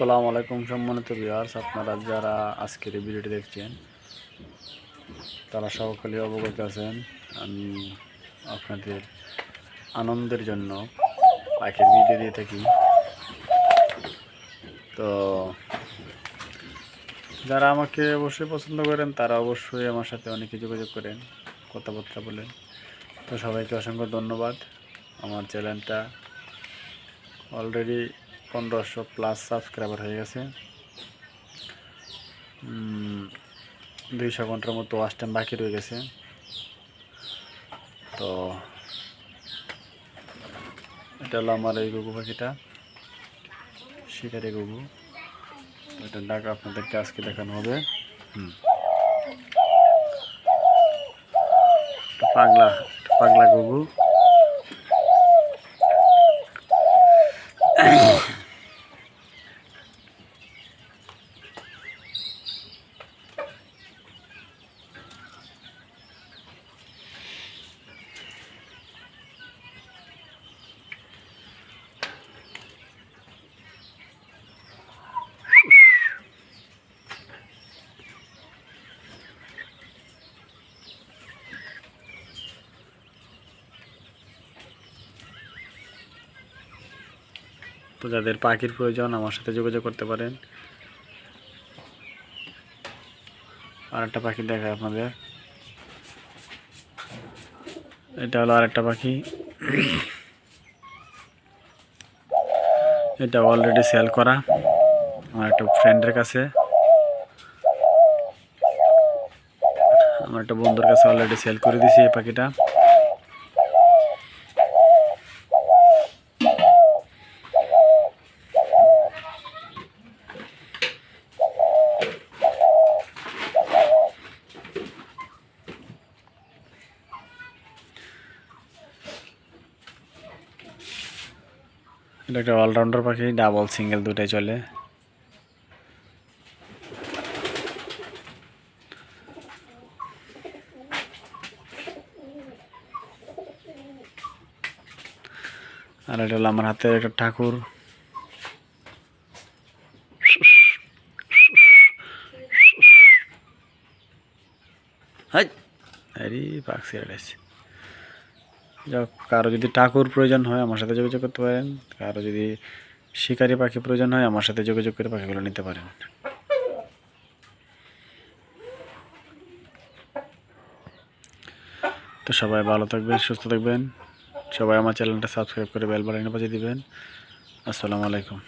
আসসালামু আলাইকুম সম্মানিত ভিউয়ার্স আপনারা যারা আজকের এই ভিডিওটি দেখছেন, তারা সকলে অবগত আছেন, আমি আপনাদের আনন্দের জন্য পাখির ভিডিও দিয়ে থাকি। তো, যারা আমাকে অবশ্যই পছন্দ করেন, তারা অবশ্যই আমার সাথে অনেকে যোগাযোগ করেন, কথাবার্তা বলেন। তো সবাইকে অসংখ্য ধন্যবাদ। আমার চ্যানেলটা অলরেডি পনেরোশো প্লাস সাবস্ক্রাইবার হয়ে গেছে। দুইশো ঘণ্টার মতো ওয়াচ টাইম বাকি রয়ে গেছে। তো এটা হলো আমার এই গুগু পাখিটা, শিকারি গুগু। এটা ডাক আপনাদেরকে আজকে দেখানো হবে। হুম। পাগলা পাগলা গুগু। তো যাদের পাখির প্রয়োজন আমার সাথে যোগাযোগ করতে পারেন। আর একটা পাখি দেখায় আপনাদের। এটা হলো আর একটা পাখি। এটা অলরেডি সেল করা। আমার একটা ফ্রেন্ডের কাছে। আমার একটা বন্ধুর কাছে অলরেডি সেল করে দিছি এই পাখিটা। এটা একটা অলরাউন্ডার পাখি ডাবল সিঙ্গেল দুটাই চলে। আর এটা হলো আমার হাতে একটা ঠাকুর। হাই, আরে পাখি আছে কারও যদি ঠাকুর প্রয়োজন হয়, আমার সাথে যোগাযোগ করতে পারেন। কারও যদি শিকারি পাখি প্রয়োজন হয়, আমার সাথে যোগাযোগ করে পাখিগুলো নিতে পারেন। তো সবাই ভালো থাকবেন, সুস্থ থাকবেন। সবাই আমার চ্যানেলটা সাবস্ক্রাইব করে বেল বাটনে বাজিয়ে দিবেন। আসসালামু আলাইকুম।